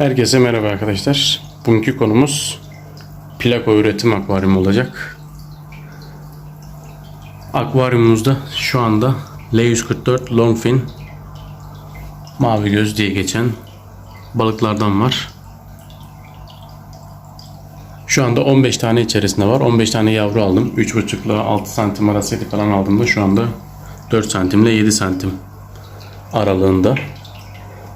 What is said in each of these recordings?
Herkese merhaba arkadaşlar. Bugünkü konumuz plako üretim akvaryumu olacak. Akvaryumumuzda şu anda L144 Longfin mavi göz diye geçen balıklardan var. Şu anda 15 tane içerisinde var. 15 tane yavru aldım. 3,5 ile 6 santim arasıydı falan aldığımda şu anda 4 santim ile 7 santim aralığında.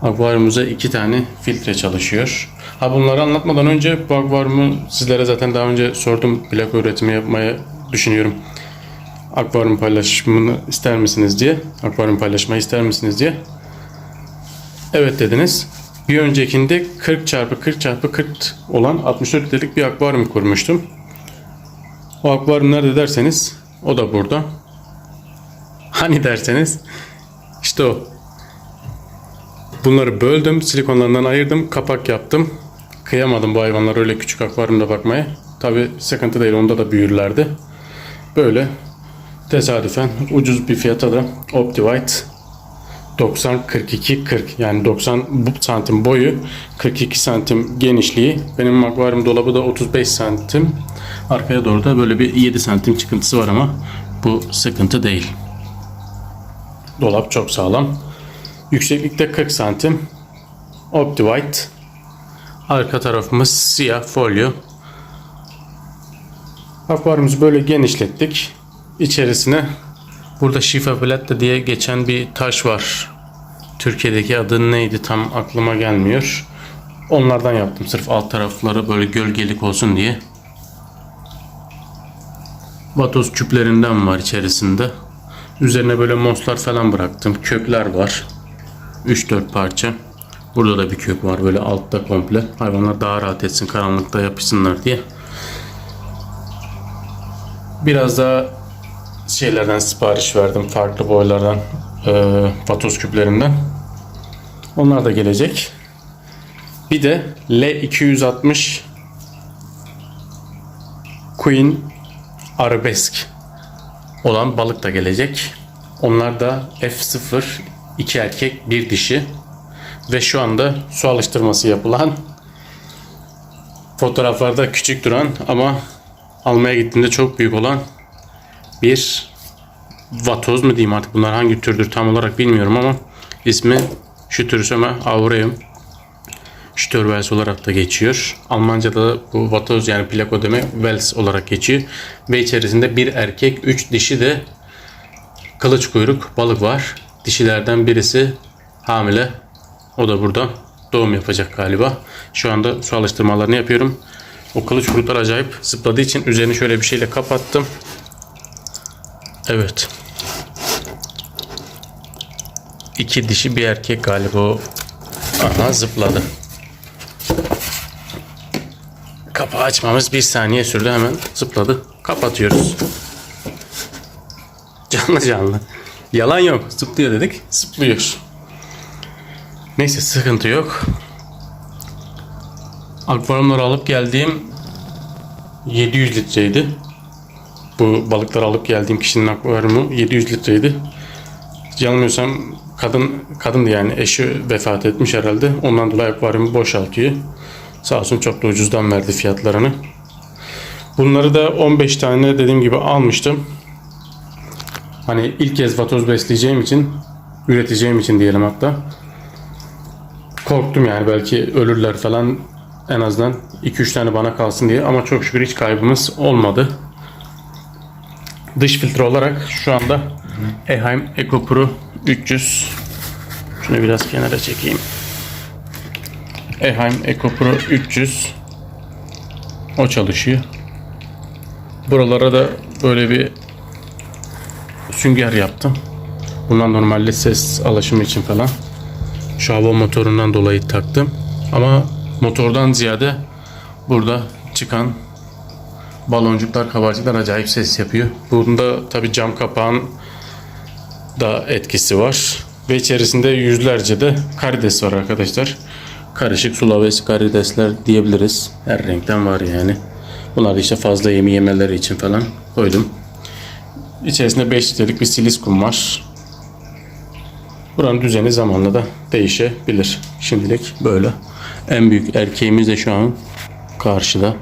Akvaryumumuza iki tane filtre çalışıyor. Ha bunları anlatmadan önce bu akvaryumu sizlere zaten daha önce sordum. Plaka üretimi yapmayı düşünüyorum. Akvaryum paylaşımını ister misiniz diye. Akvaryum paylaşmayı ister misiniz diye. Evet dediniz. Bir öncekinde 40 çarpı 40 çarpı 40 olan 64 litrelik bir akvaryum kurmuştum. O akvaryum nerede derseniz o da burada. Hani derseniz işte o. Bunları böldüm, silikonlarından ayırdım, kapak yaptım. Kıyamadım bu hayvanlar öyle küçük akvaryumda bakmaya. Tabi sıkıntı değil, onda da büyürlerdi. Böyle tesadüfen ucuz bir fiyata da OptiWhite 90 42 40 yani 90 bu- santim boyu 42 santim genişliği benim akvaryum dolabı da 35 santim arkaya doğru da böyle bir 7 santim çıkıntısı var ama bu sıkıntı değil dolap çok sağlam Yükseklikte 40 santim. OptiWhite. Arka tarafımız siyah folyo. Akvaryumumuzu böyle genişlettik. İçerisine burada şifa platta diye geçen bir taş var. Türkiye'deki adı neydi tam aklıma gelmiyor. Onlardan yaptım sırf alt tarafları böyle gölgelik olsun diye. Vatoz küplerinden var içerisinde. Üzerine böyle moslar falan bıraktım. Kökler var. 3-4 parça. Burada da bir kök var böyle altta komple. Hayvanlar daha rahat etsin karanlıkta yapışsınlar diye. Biraz daha şeylerden sipariş verdim. Farklı boylardan. E, küplerinden. Onlar da gelecek. Bir de L260 Queen Arabesk olan balık da gelecek. Onlar da F0 iki erkek bir dişi ve şu anda su alıştırması yapılan fotoğraflarda küçük duran ama almaya gittiğimde çok büyük olan bir vatoz mu diyeyim artık bunlar hangi türdür tam olarak bilmiyorum ama ismi Schüttersöme aureum Störvels olarak da geçiyor. Almanca'da da bu vatoz yani plako demek Wels olarak geçiyor. Ve içerisinde bir erkek, üç dişi de kılıç kuyruk balık var. Dişilerden birisi hamile. O da burada doğum yapacak galiba. Şu anda su alıştırmalarını yapıyorum. O kılıç kuyruklar acayip zıpladığı için üzerini şöyle bir şeyle kapattım. Evet. İki dişi bir erkek galiba. Aha zıpladı. Kapağı açmamız bir saniye sürdü hemen zıpladı. Kapatıyoruz. Canlı canlı. Yalan yok. Zıplıyor dedik. Zıplıyor. Neyse sıkıntı yok. Akvaryumları alıp geldiğim 700 litreydi. Bu balıkları alıp geldiğim kişinin akvaryumu 700 litreydi. Yanılmıyorsam kadın kadındı yani eşi vefat etmiş herhalde. Ondan dolayı akvaryumu boşaltıyor. Sağ olsun çok da ucuzdan verdi fiyatlarını. Bunları da 15 tane dediğim gibi almıştım. Hani ilk kez vatoz besleyeceğim için, üreteceğim için diyelim hatta. Korktum yani belki ölürler falan en azından 2-3 tane bana kalsın diye ama çok şükür hiç kaybımız olmadı. Dış filtre olarak şu anda Eheim Eco Pro 300 şunu biraz kenara çekeyim. Eheim Eco Pro 300 o çalışıyor. Buralara da böyle bir sünger yaptım. Bundan normalde ses alaşımı için falan. Şu hava motorundan dolayı taktım. Ama motordan ziyade burada çıkan baloncuklar, kabarcıklar acayip ses yapıyor. Bunda tabi cam kapağın da etkisi var. Ve içerisinde yüzlerce de karides var arkadaşlar. Karışık sulawesi karidesler diyebiliriz. Her renkten var yani. Bunlar işte fazla yemi yemeleri için falan koydum. İçerisinde 5 litrelik bir siliskum var. Buranın düzeni zamanla da değişebilir. Şimdilik böyle. En büyük erkeğimiz de şu an karşıda.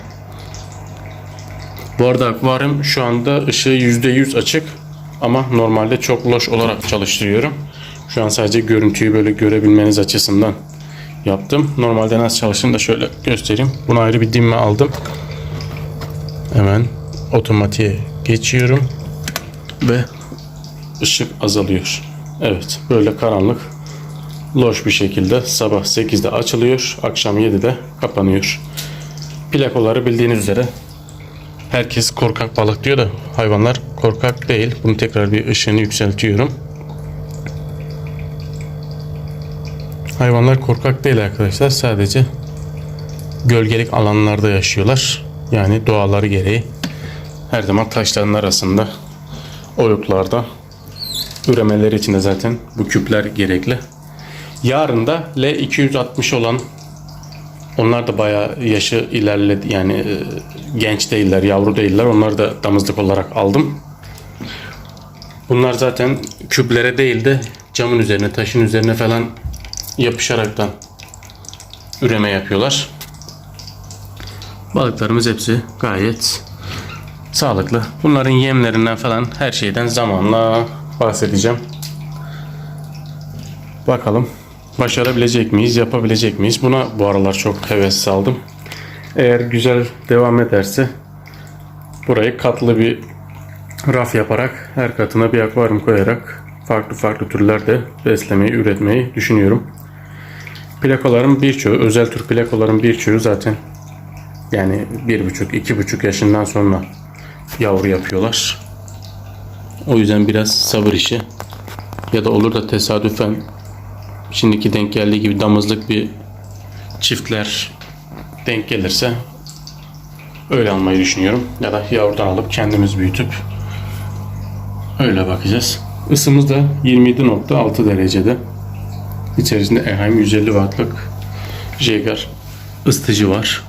Bu arada akvaryum şu anda ışığı %100 açık ama normalde çok loş olarak çalıştırıyorum. Şu an sadece görüntüyü böyle görebilmeniz açısından yaptım. Normalde nasıl çalıştığını da şöyle göstereyim. Buna ayrı bir dimme aldım. Hemen otomatiğe geçiyorum ve ışık azalıyor. Evet böyle karanlık loş bir şekilde sabah 8'de açılıyor, akşam 7'de kapanıyor. Plakoları bildiğiniz üzere herkes korkak balık diyor da hayvanlar korkak değil. Bunu tekrar bir ışığını yükseltiyorum. Hayvanlar korkak değil arkadaşlar. Sadece gölgelik alanlarda yaşıyorlar. Yani doğaları gereği her zaman taşların arasında oyuklarda üremeleri için de zaten bu küpler gerekli. Yarın da L260 olan onlar da bayağı yaşı ilerledi yani e, genç değiller, yavru değiller. Onları da damızlık olarak aldım. Bunlar zaten küplere değil de camın üzerine, taşın üzerine falan yapışaraktan üreme yapıyorlar. Balıklarımız hepsi gayet sağlıklı. Bunların yemlerinden falan her şeyden zamanla bahsedeceğim. Bakalım başarabilecek miyiz, yapabilecek miyiz? Buna bu aralar çok heves saldım. Eğer güzel devam ederse burayı katlı bir raf yaparak her katına bir akvaryum koyarak farklı farklı türlerde beslemeyi, üretmeyi düşünüyorum. Plakaların birçoğu, özel tür plakaların birçoğu zaten yani bir buçuk, iki buçuk yaşından sonra yavru yapıyorlar. O yüzden biraz sabır işi. Ya da olur da tesadüfen şimdiki denk geldiği gibi damızlık bir çiftler denk gelirse öyle almayı düşünüyorum. Ya da yavrudan alıp kendimiz büyütüp öyle bakacağız. Isımız da 27.6 derecede. İçerisinde EHM 150 wattlık Jaeger ısıtıcı var.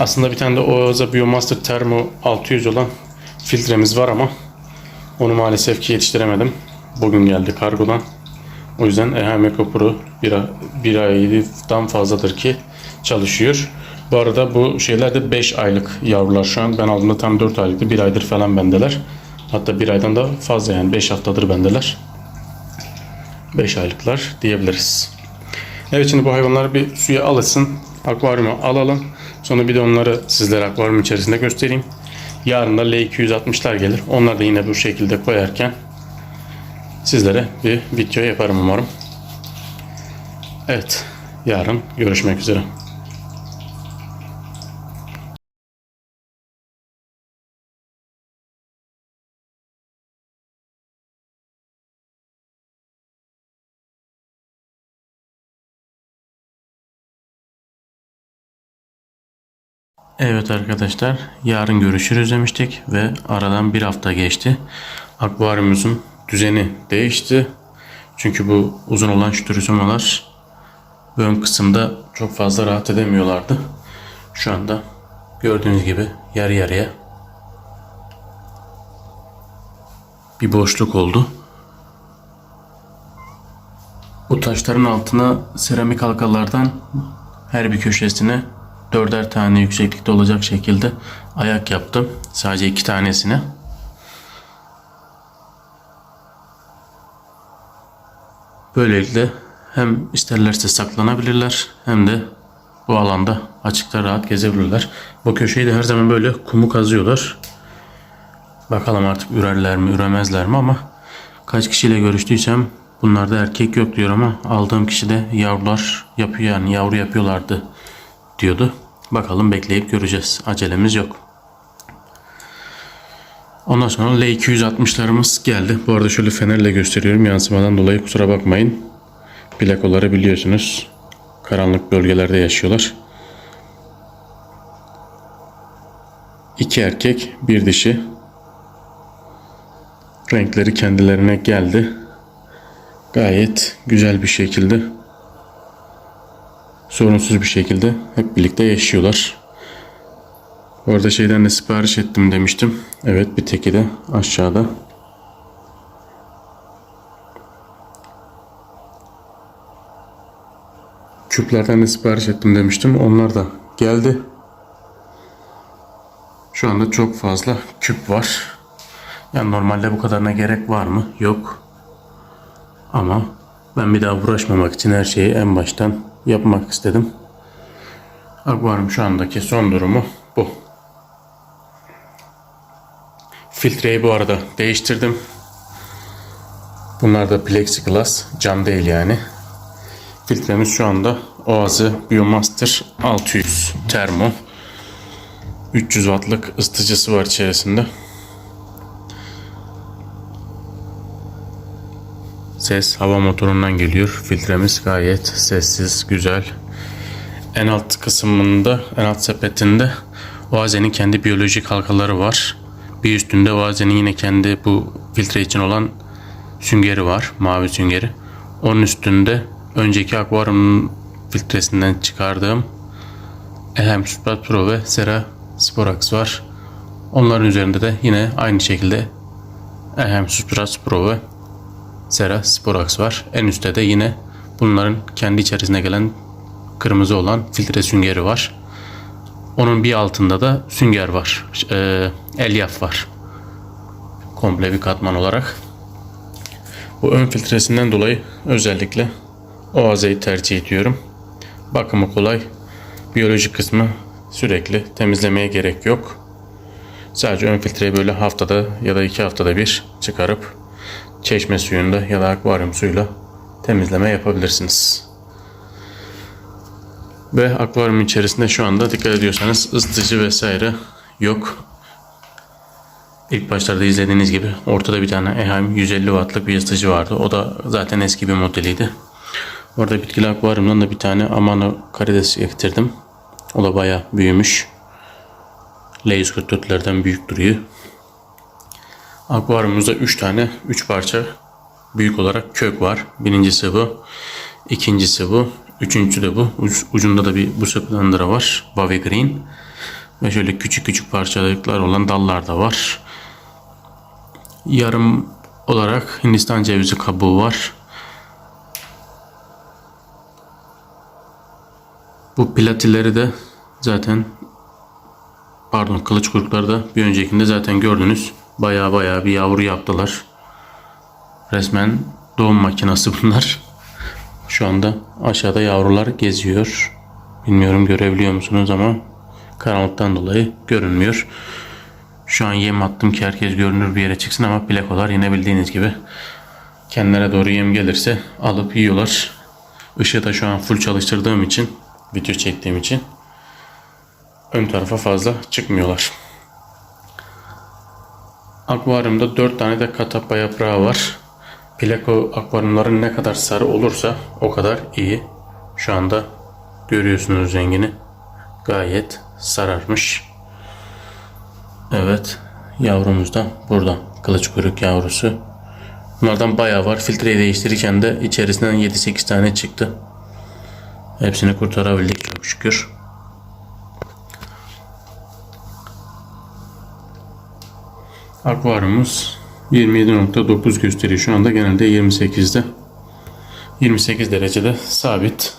Aslında bir tane de Oaza Biomaster Thermo 600 olan filtremiz var ama onu maalesef ki yetiştiremedim. Bugün geldi kargodan. O yüzden EHM Eco Pro bir, bir aydan fazladır ki çalışıyor. Bu arada bu şeyler de 5 aylık yavrular şu an. Ben aldığımda tam 4 aylıktı. 1 aydır falan bendeler. Hatta bir aydan da fazla yani 5 haftadır bendeler. 5 aylıklar diyebiliriz. Evet şimdi bu hayvanları bir suya alışsın. Akvaryuma alalım. Sonra bir de onları sizlere akvaryum içerisinde göstereyim. Yarın da L260'lar gelir. Onları da yine bu şekilde koyarken sizlere bir video yaparım umarım. Evet. Yarın görüşmek üzere. Evet arkadaşlar yarın görüşürüz demiştik ve aradan bir hafta geçti. Akvaryumumuzun düzeni değişti. Çünkü bu uzun olan şütürüzümalar ön kısımda çok fazla rahat edemiyorlardı. Şu anda gördüğünüz gibi yarı yarıya bir boşluk oldu. Bu taşların altına seramik halkalardan her bir köşesine dörder tane yükseklikte olacak şekilde ayak yaptım. Sadece iki tanesine. Böylelikle hem isterlerse saklanabilirler hem de bu alanda açıkta rahat gezebilirler. Bu köşeyi de her zaman böyle kumu kazıyorlar. Bakalım artık ürerler mi üremezler mi ama kaç kişiyle görüştüysem bunlarda erkek yok diyor ama aldığım kişi de yavrular yapıyor yani yavru yapıyorlardı diyordu. Bakalım bekleyip göreceğiz. Acelemiz yok. Ondan sonra L260'larımız geldi. Bu arada şöyle fenerle gösteriyorum. Yansımadan dolayı kusura bakmayın. Plakoları biliyorsunuz. Karanlık bölgelerde yaşıyorlar. İki erkek, bir dişi. Renkleri kendilerine geldi. Gayet güzel bir şekilde sorunsuz bir şekilde hep birlikte yaşıyorlar. Bu arada şeyden de sipariş ettim demiştim. Evet bir teki de aşağıda. küplerden de sipariş ettim demiştim. Onlar da geldi. Şu anda çok fazla küp var. Yani normalde bu kadarına gerek var mı? Yok. Ama ben bir daha uğraşmamak için her şeyi en baştan yapmak istedim. Akvaryum şu andaki son durumu bu. Filtreyi bu arada değiştirdim. Bunlar da plexiglass, cam değil yani. Filtremiz şu anda Oazi Biomaster 600 termo. 300 wattlık ısıtıcısı var içerisinde. Ses hava motorundan geliyor. Filtremiz gayet sessiz, güzel. En alt kısmında, en alt sepetinde Oaze'nin kendi biyolojik halkaları var. Bir üstünde Oaze'nin yine kendi bu filtre için olan süngeri var. Mavi süngeri. Onun üstünde önceki akvaryumun filtresinden çıkardığım Ehem Suprat Pro ve Sera Sporax var. Onların üzerinde de yine aynı şekilde Ehem Suprat Pro ve Sera Sporax var. En üstte de yine bunların kendi içerisine gelen kırmızı olan filtre süngeri var. Onun bir altında da sünger var. Ee, elyaf var. Komple bir katman olarak. Bu ön filtresinden dolayı özellikle Oaze'yi tercih ediyorum. Bakımı kolay. Biyolojik kısmı sürekli temizlemeye gerek yok. Sadece ön filtreyi böyle haftada ya da iki haftada bir çıkarıp çeşme suyunda ya da akvaryum suyuyla temizleme yapabilirsiniz. Ve akvaryum içerisinde şu anda dikkat ediyorsanız ısıtıcı vesaire yok. İlk başlarda izlediğiniz gibi ortada bir tane EHM 150 wattlık bir ısıtıcı vardı. O da zaten eski bir modeliydi. Orada bitkili akvaryumdan da bir tane Amano karides getirdim. O da baya büyümüş. L144'lerden büyük duruyor. Akvaryumumuzda 3 tane 3 parça büyük olarak kök var. Birincisi bu. ikincisi bu. Üçüncüsü de bu. Uc- ucunda da bir bu sıklandıra var. Bavy Green. Ve şöyle küçük küçük parçalıklar olan dallar da var. Yarım olarak Hindistan cevizi kabuğu var. Bu platileri de zaten pardon kılıç kurukları da bir öncekinde zaten gördünüz. Baya baya bir yavru yaptılar. Resmen doğum makinesi bunlar. Şu anda aşağıda yavrular geziyor. Bilmiyorum görebiliyor musunuz ama karanlıktan dolayı görünmüyor. Şu an yem attım ki herkes görünür bir yere çıksın ama plakolar yine bildiğiniz gibi kendilerine doğru yem gelirse alıp yiyorlar. Işığı da şu an full çalıştırdığım için video çektiğim için ön tarafa fazla çıkmıyorlar. Akvaryumda 4 tane de katapa yaprağı var. Plako akvaryumların ne kadar sarı olursa o kadar iyi. Şu anda görüyorsunuz rengini. Gayet sararmış. Evet. Yavrumuz da burada. Kılıç kuyruk yavrusu. Bunlardan bayağı var. Filtreyi değiştirirken de içerisinden 7-8 tane çıktı. Hepsini kurtarabildik çok şükür. Akvaryumumuz 27.9 gösteriyor. Şu anda genelde 28'de. 28 derecede sabit.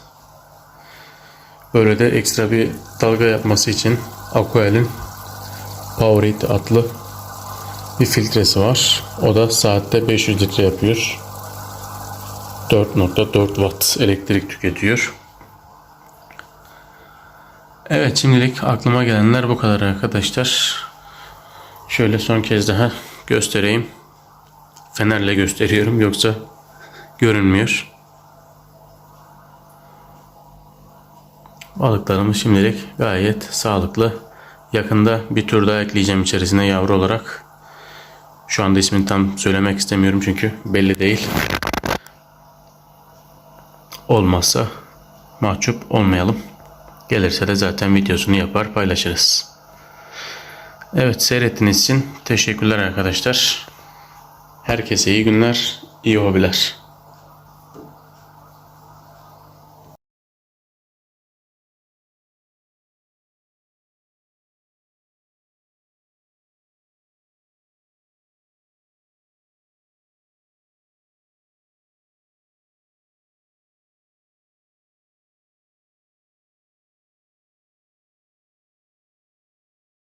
Böyle de ekstra bir dalga yapması için Aquael'in Powerade adlı bir filtresi var. O da saatte 500 litre yapıyor. 4.4 watt elektrik tüketiyor. Evet şimdilik aklıma gelenler bu kadar arkadaşlar. Şöyle son kez daha göstereyim. Fenerle gösteriyorum yoksa görünmüyor. Balıklarımız şimdilik gayet sağlıklı. Yakında bir tur daha ekleyeceğim içerisine yavru olarak. Şu anda ismini tam söylemek istemiyorum çünkü belli değil. Olmazsa mahcup olmayalım. Gelirse de zaten videosunu yapar paylaşırız. Evet seyrettiğiniz için teşekkürler arkadaşlar. Herkese iyi günler, iyi hobiler.